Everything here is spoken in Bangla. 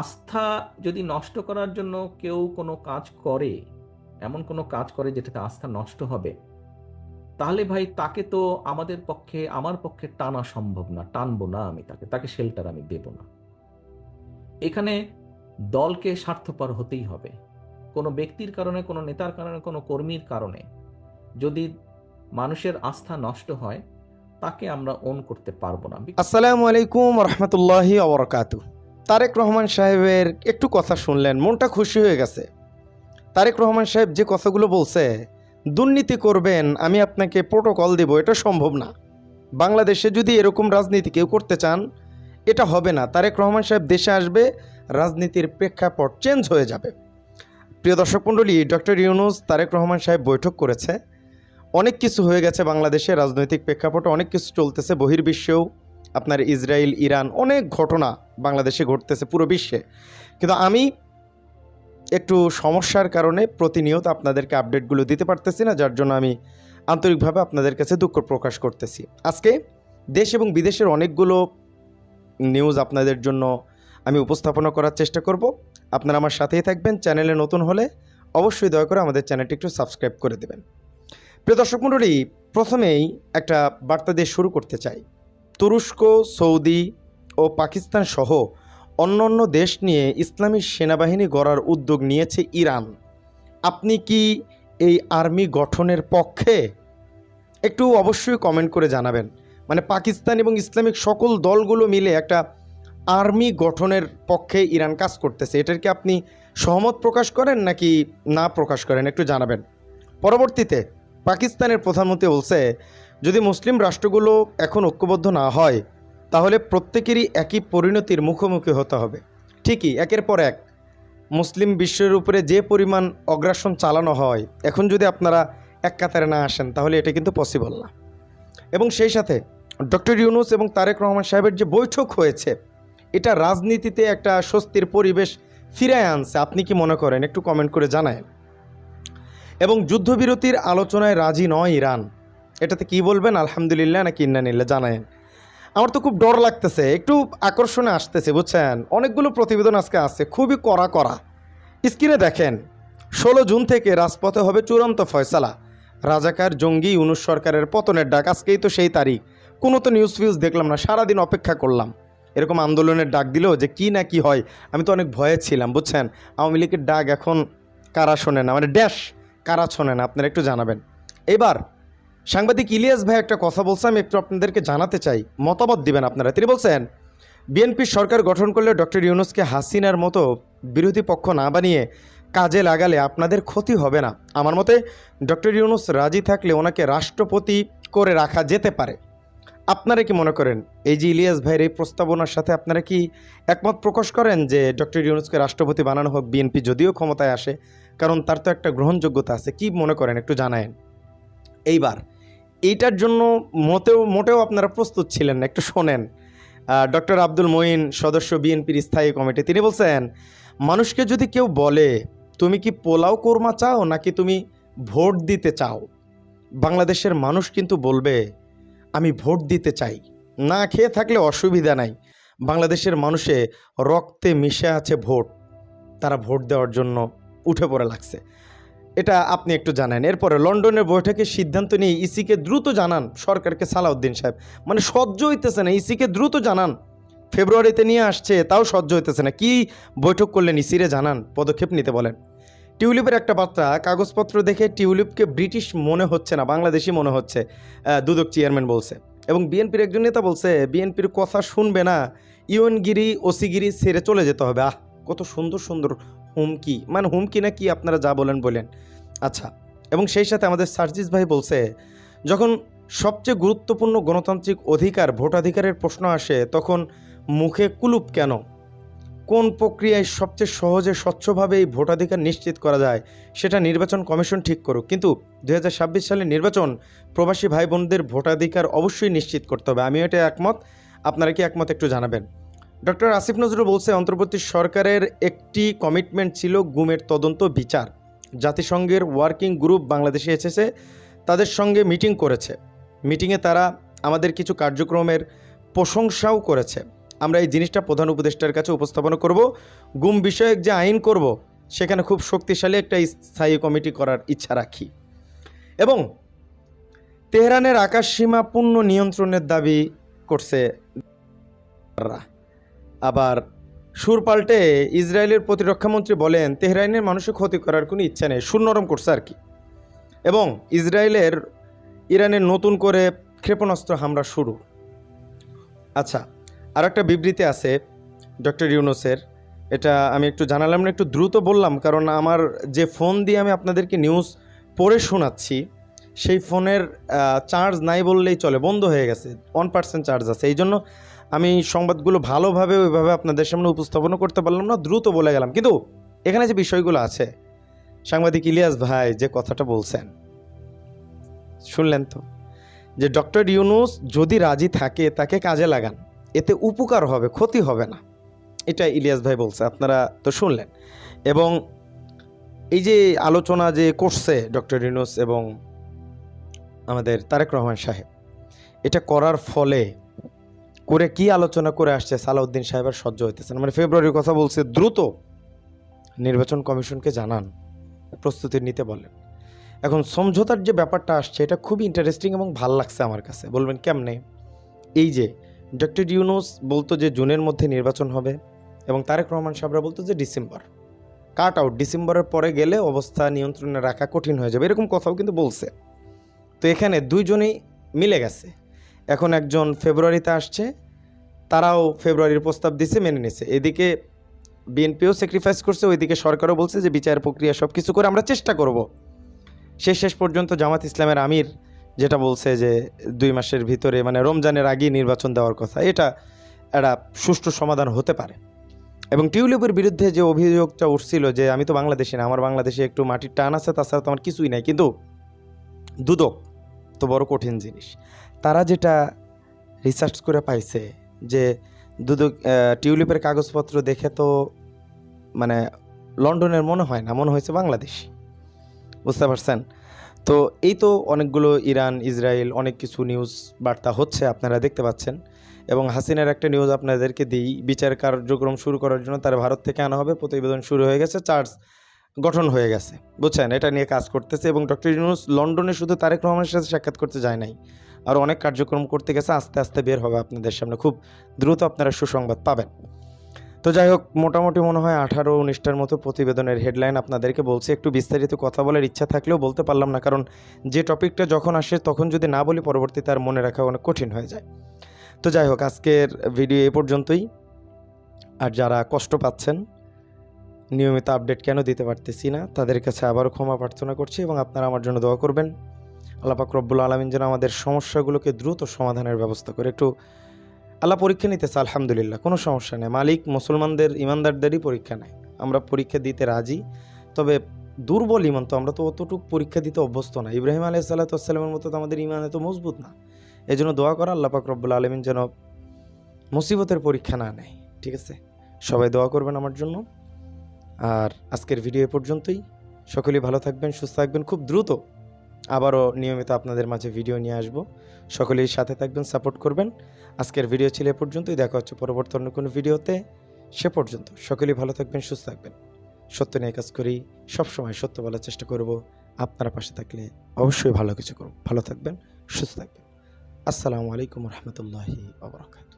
আস্থা যদি নষ্ট করার জন্য কেউ কোনো কাজ করে, এমন কোনো কাজ করে যেটাতে আস্থা নষ্ট হবে, তাহলে ভাই তাকে তো আমাদের পক্ষে, আমার পক্ষে টানা সম্ভব না, টানবো না আমি তাকে তাকে শেল্টার আমি দেব না। এখানে দলকে স্বার্থপর হতেই হবে। কোনো ব্যক্তির কারণে, কোনো নেতার কারণে, কোনো কর্মীর কারণে যদি মানুষের আস্থা নষ্ট হয়, তাকে আমরা অন করতে পারব না। আসসালামু আলাইকুম রহমতুল্লাহি অবরকাতু তারেক রহমান সাহেবের একটু কথা শুনলেন, মনটা খুশি হয়ে গেছে। তারেক রহমান সাহেব যে কথাগুলো বলছে, দুর্নীতি করবেন, আমি আপনাকে প্রোটোকল দেব, এটা সম্ভব না। বাংলাদেশে যদি এরকম রাজনীতি কেউ করতে চান, এটা হবে না। তারেক রহমান সাহেব দেশে আসবে, রাজনীতির প্রেক্ষাপট চেঞ্জ হয়ে যাবে। প্রিয় দর্শক মণ্ডলী, ডক্টর ইউনুস তারেক রহমান সাহেব বৈঠক করেছে। অনেক কিছু হয়ে গেছে বাংলাদেশে, রাজনৈতিক প্রেক্ষাপটে অনেক কিছু চলতেছে, বহির্বিশ্বেও আপনার ইসরায়েল, ইরান অনেক ঘটনা বাংলাদেশে ঘটতেছে পুরো বিশ্বে। কিন্তু আমি একটু সমস্যার কারণে প্রতিনিয়ত আপনাদেরকে আপডেটগুলো দিতে পারতেছি না, যার জন্য আমি আন্তরিকভাবে আপনাদের কাছে দুঃখ প্রকাশ করতেছি। আজকে দেশ এবং বিদেশের অনেকগুলো নিউজ আপনাদের জন্য আমি উপস্থাপনা করার চেষ্টা করব। আপনারা আমার সাথেই থাকবেন, চ্যানেলে নতুন হলে অবশ্যই দয়া করে আমাদের চ্যানেলটি একটু সাবস্ক্রাইব করে দেবেন। প্রিয় দর্শক মণ্ডলী, প্রথমেই একটা বার্তা দিয়ে শুরু করতে চাই। তুরস্ক, সৌদি ও পাকিস্তান সহ অন্য অন্য দেশ নিয়ে ইসলামী সেনাবাহিনী গড়ার উদ্যোগ নিয়েছে ইরান। আপনি কি এই আর্মি গঠনের পক্ষে? একটু অবশ্যই কমেন্ট করে জানাবেন। মানে পাকিস্তান এবং ইসলামিক সকল দলগুলো মিলে একটা আর্মি গঠনের পক্ষে ইরান কাজ করতেছে। এটার কি আপনি সহমত প্রকাশ করেন নাকি না প্রকাশ করেন? একটু জানাবেন। পরবর্তীতে পাকিস্তানের প্রধানমন্ত্রী বলছে, যদি মুসলিম রাষ্ট্রগুলো এখন ঐক্যবদ্ধ না হয় তাহলে প্রত্যেকেরই একই পরিণতির মুখোমুখি হতে হবে। ঠিকই, একের পর এক। মুসলিম বিশ্বের উপরে যে পরিমাণ অগ্রাসন চালানো হয়, এখন যদি আপনারা এক কাতারে না আসেন, তাহলে এটা কিন্তু পসিবল না। এবং সেই সাথে ডক্টর ইউনুস এবং তারেক রহমান সাহেবের যে বৈঠক হয়েছে, এটা রাজনীতিতে একটা স্বস্তির পরিবেশ ফিরায় আনছে। আপনি কি মনে করেন? একটু কমেন্ট করে জানায় এবং যুদ্ধবিরতির আলোচনায় রাজি নয় ইরান। এটাতে কি বলবেন? আলহামদুলিল্লাহ নাকি ইন্নানিল্লা জানায়েন। আমার তো খুব ডর লাগতেছে, একটু আকর্ষণে আসতেছে, বুঝছেন? অনেকগুলো প্রতিবেদন আজকে আছে, খুবই কড়া করা স্ক্রিনে দেখেন, ষোলো জুন থেকে রাজপথে হবে চূড়ান্ত ফয়সালা। রাজাকার জঙ্গি ইউনুস সরকারের পতনের ডাক, আজকেই তো সেই তারিখ। কোনো তো নিউজ ফিউজ দেখলাম না, সারাদিন অপেক্ষা করলাম। এরকম আন্দোলনের ডাক দিলেও যে কি না কি হয়, আমি তো অনেক ভয়ে ছিলাম, বুঝছেন? আওয়ামী লীগের ডাক এখন কারা শোনে না? মানে ড্যাশ, কারা শোনে না? আপনারা একটু জানাবেন। এবার সাংবাদিক ইলিয়াস ভাই একটা কথা বলছে, আমি একটু আপনাদেরকে জানাতে চাই। মতামত দিবেন আপনারা। তিনি বলছেন বিএনপির সরকার গঠন করলে ডক্টর ইউনুসকে হাসিনার মতো বিরোধী পক্ষ না বানিয়ে কাজে লাগালে আপনাদের ক্ষতি হবে না। আমার মতে, ডক্টর ইউনুস রাজি থাকলে ওনাকে রাষ্ট্রপতি করে রাখা যেতে পারে। আপনারা কি মনে করেন? এই যে ইলিয়াস ভাইয়ের এই প্রস্তাবনার সাথে আপনারা কি একমত প্রকাশ করেন যে ডক্টর ইউনুসকে রাষ্ট্রপতি বানানো হোক, বিএনপি যদিও ক্ষমতায় আসে, কারণ তার তো একটা গ্রহণযোগ্যতা আছে? কি মনে করেন? একটু জানায়েন। এইবার। এইটার জন্য মোটেও মোটেও আপনারা প্রস্তুত ছিলেন না। একটু শোনেন। ডক্টর আব্দুল মঈন, সদস্য বিএনপির স্থায়ী কমিটি, তিনি বলছেন, মানুষকে যদি কেউ বলে, তুমি কি পোলাও কোরমা চাও নাকি তুমি ভোট দিতে চাও? বাংলাদেশের মানুষ কিন্তু বলবে, আমি ভোট দিতে চাই। না খেয়ে থাকলে অসুবিধা নাই। বাংলাদেশের মানুষে রক্তে মিশে আছে ভোট। তারা ভোট দেওয়ার জন্য উঠে পড়ে লাগছে। এটা আপনি একটু জানেন। এরপরে লন্ডনের বৈঠকে সিদ্ধান্ত নিয়ে ইসিকে দ্রুত জানান সরকারকে সালাউদ্দিন সাহেব। মানে সহ্য হইতেছে না, ইসিকে দ্রুত জানান। ফেব্রুয়ারিতে নিয়ে আসছে, তাও সহ্য হইতেছে না। কি বৈঠক করলেন ইসিরে জানান, পদক্ষেপ নিতে বলেন। টিউলিপের একটা বার্তা, কাগজপত্র দেখে টিউলিপকে ব্রিটিশ মনে হচ্ছে না, বাংলাদেশি মনে হচ্ছে দুদক চেয়ারম্যান বলছে। এবং বিএনপির একজন নেতা বলছে, বিএনপির কথা শুনবে না ইউএনগিরি ওসিগিরি ছেড়ে চলে যেতে হবে। আহ, কত সুন্দর সুন্দর হুমকি। মানে হুমকি না কি আপনারা যা বলেন বলেন। আচ্ছা এবং সেই সাথে আমাদের সার্জিস ভাই বলছে, যখন সবচেয়ে গুরুত্বপূর্ণ গণতান্ত্রিক অধিকার, ভোটাধিকারের প্রশ্ন আসে, তখন মুখে কুলুপ কেন? কোন প্রক্রিয়ায় সবচেয়ে সহজে, স্বচ্ছভাবে এই ভোটাধিকার নিশ্চিত করা যায়? সেটা নির্বাচন কমিশন ঠিক করুক। কিন্তু দু সালের নির্বাচন, প্রবাসী ভাই বোনদের ভোটাধিকার অবশ্যই নিশ্চিত করতে হবে। আমিও এটা একমত। আপনারা কি একমত একটু জানাবেন? ডক্টর আসিফ নজরুল বলছে, অন্তর্বর্তী সরকারের একটি কমিটমেন্ট ছিল গুমের তদন্ত বিচার। জাতিসংঘের ওয়ার্কিং গ্রুপ বাংলাদেশে এসেছে, তাদের সঙ্গে মিটিং করেছে। মিটিংয়ে তারা আমাদের কিছু কার্যক্রমের প্রশংসাও করেছে। আমরা এই জিনিসটা প্রধান উপদেষ্টার কাছে উপস্থাপন করব। গুম বিষয়ক যে আইন করব, সেখানে খুব শক্তিশালী একটা স্থায়ী কমিটি করার ইচ্ছা রাখি। এবং তেহরানের আকাশ সীমা পূর্ণ নিয়ন্ত্রণের দাবি করছে। আবার সুর পাল্টে ইসরায়েলের প্রতিরক্ষামন্ত্রী বলেন তেহরাইনের মানুষের ক্ষতি করার কোনো ইচ্ছা নেই। সুর নরম করছে আর কি। এবং ইসরায়েলের ইরানের নতুন করে ক্ষেপণাস্ত্র হামলা শুরু। আচ্ছা আর একটা বিবৃতি আছে ডক্টর ইউনুসের। এটা আমি একটু জানালাম না, একটু দ্রুত বললাম, কারণ আমার যে ফোন দিয়ে আমি আপনাদেরকে নিউজ পড়ে শোনাচ্ছি, সেই ফোনের চার্জ নাই বললেই চলে, বন্ধ হয়ে গেছে ওয়ান পার্সেন্ট চার্জ আছে। এই জন্য আমি সংবাদগুলো ভালোভাবে ওইভাবে আপনাদের সামনে উপস্থাপনও করতে পারলাম না, দ্রুত বলে গেলাম। কিন্তু এখানে যে বিষয়গুলো আছে, সাংবাদিক ইলিয়াস ভাই যে কথাটা বলছেন, শুনলেন তো? যে ডক্টর ইউনুস যদি রাজি থাকে, তাকে কাজে লাগান। এতে উপকার হবে, ক্ষতি হবে না। এটা ইলিয়াস ভাই বলছে, আপনারা তো শুনলেন। এবং এই যে আলোচনা যে করছে ডক্টর ইউনুস এবং আমাদের তারেক রহমান সাহেব, এটা করার ফলে করে কি আলোচনা করে আসছে সালাউদ্দিন সাহেবের সহ্য হইতেছেন মানে ফেব্রুয়ারির কথা বলছে, দ্রুত নির্বাচন কমিশনকে জানান, প্রস্তুতি নিতে বলেন। এখন সমঝোতার যে ব্যাপারটা আসছে, এটা খুবই ইন্টারেস্টিং এবং ভালো লাগছে আমার কাছে। বলবেন কেমনে? এই যে, ডক্টর ইউনুস বলতো যে জুনের মধ্যে নির্বাচন হবে এবং তারেক রহমান সাহেবরা বলতো যে ডিসেম্বর। কাট আউট, ডিসেম্বরের পরে গেলে অবস্থা নিয়ন্ত্রণে রাখা কঠিন হয়ে যাবে, এরকম কথাও কিন্তু বলছে। তো এখানে দুইজনেই মিলে গেছে। এখন একজন ফেব্রুয়ারিতে আসছে তারাও ফেব্রুয়ারির প্রস্তাব দিছে, মেনে নিছে। এদিকে বিএনপিও স্যাক্রিফাইস করছে, ওইদিকে সরকারও বলছে যে বিচার প্রক্রিয়া সব কিছু করে আমরা চেষ্টা করব। শেষ শেষ পর্যন্ত জামাত ইসলামের আমির যেটা বলছে যে দুই মাসের ভিতরে মানে রমজানের আগেই নির্বাচন দেওয়ার কথা, এটা একটা সুষ্ঠু সমাধান হতে পারে। এবং টিউলিপের বিরুদ্ধে যে অভিযোগটা উঠছিল যে আমি তো বাংলাদেশি না, আমার বাংলাদেশে একটু মাটির টান আছে, তাছাড়া তো আমার কিছুই নাই, কিন্তু দুদক তো বড় কঠিন জিনিস। তারা যেটা রিসার্চ করে পাইছে যে দুদক টিউলিপের কাগজপত্র দেখে তো মানে লন্ডনের মনে হয় না, মনে হয়েছে বাংলাদেশ বুঝতে পারছেন? তো এই তো অনেকগুলো ইরান, ইসরায়েল, অনেক কিছু নিউজ বার্তা হচ্ছে, আপনারা দেখতে পাচ্ছেন। এবং হাসিনার একটা নিউজ আপনাদেরকে দিই, বিচার কার্যক্রম শুরু করার জন্য তার ভারত থেকে আনা হবে, প্রতিবেদন শুরু হয়ে গেছে, চার্জ গঠন হয়ে গেছে। বুঝছেন? এটা নিয়ে কাজ করতেছে এবং ডক্টর ইউনুস লন্ডনে শুধু তারেক রহমানের সাথে সাক্ষাৎ করতে যায় নাই। আর অনেক কার্যক্রম করতে গেছে, আস্তে আস্তে বের হবে আপনাদের সামনে। খুব দ্রুত আপনারা সুসংবাদ পাবেন। তো যাই হোক, মোটামুটি মনে হয় আঠারো উনিশটার মতো প্রতিবেদনের হেডলাইন আপনাদেরকে বলছি। একটু বিস্তারিত কথা বলার ইচ্ছা থাকলেও বলতে পারলাম না, কারণ যে টপিকটা যখন আসে, তখন যদি না বলি, পরবর্তীতে আর মনে রাখা অনেক কঠিন হয়ে যায়। তো যাই হোক, আজকের ভিডিও এ পর্যন্তই। আর যারা কষ্ট পাচ্ছেন, নিয়মিত আপডেট কেন দিতে পারতেছি না, তাদের কাছে আবারও ক্ষমা প্রার্থনা করছি এবং আপনারা আমার জন্য দোয়া করবেন। আল্লাহ পাক রব্বুল আলমিন যেন আমাদের সমস্যাগুলোকে দ্রুত সমাধানের ব্যবস্থা করে। একটু আল্লাহ পরীক্ষা নিতেছে, আলহামদুলিল্লাহ, কোনো সমস্যা নেই। মালিক মুসলমানদের, ইমানদারদেরই পরীক্ষা নেয়। আমরা পরীক্ষা দিতে রাজি, তবে দুর্বল ইমান তো আমরা তো অতটুকু পরীক্ষা দিতে অভ্যস্ত না। ইব্রাহিম আলাহ সাল্লাতামের মতো তো আমাদের ইমান এত মজবুত না। এই জন্য দোয়া করা আল্লাহ পাক রব্বুল আলমিন যেন মুসিবতের পরীক্ষা না নেয়, ঠিক আছে? সবাই দোয়া করবেন আমার জন্য। আর আজকের ভিডিও এ পর্যন্তই। সকলেই ভালো থাকবেন, সুস্থ থাকবেন, খুব দ্রুত আবারও নিয়মিত আপনাদের মাঝে ভিডিও নিয়ে আসব। সকলেই সাথে থাকবেন সাপোর্ট করবেন। আজকের ভিডিও ছিল এ পর্যন্তই, দেখা হচ্ছে পরবর্তী কোনো ভিডিওতে সে পর্যন্ত সকলেই ভালো থাকবেন, সুস্থ থাকবেন। সত্য নিয়ে কাজ করি, সবসময় সত্য বলার চেষ্টা করব। আপনারা পাশে থাকলে অবশ্যই ভালো কিছু করব ভালো থাকবেন, সুস্থ থাকবেন। আসসালামু আলাইকুম রহমতুল্লাহি আবরাকাত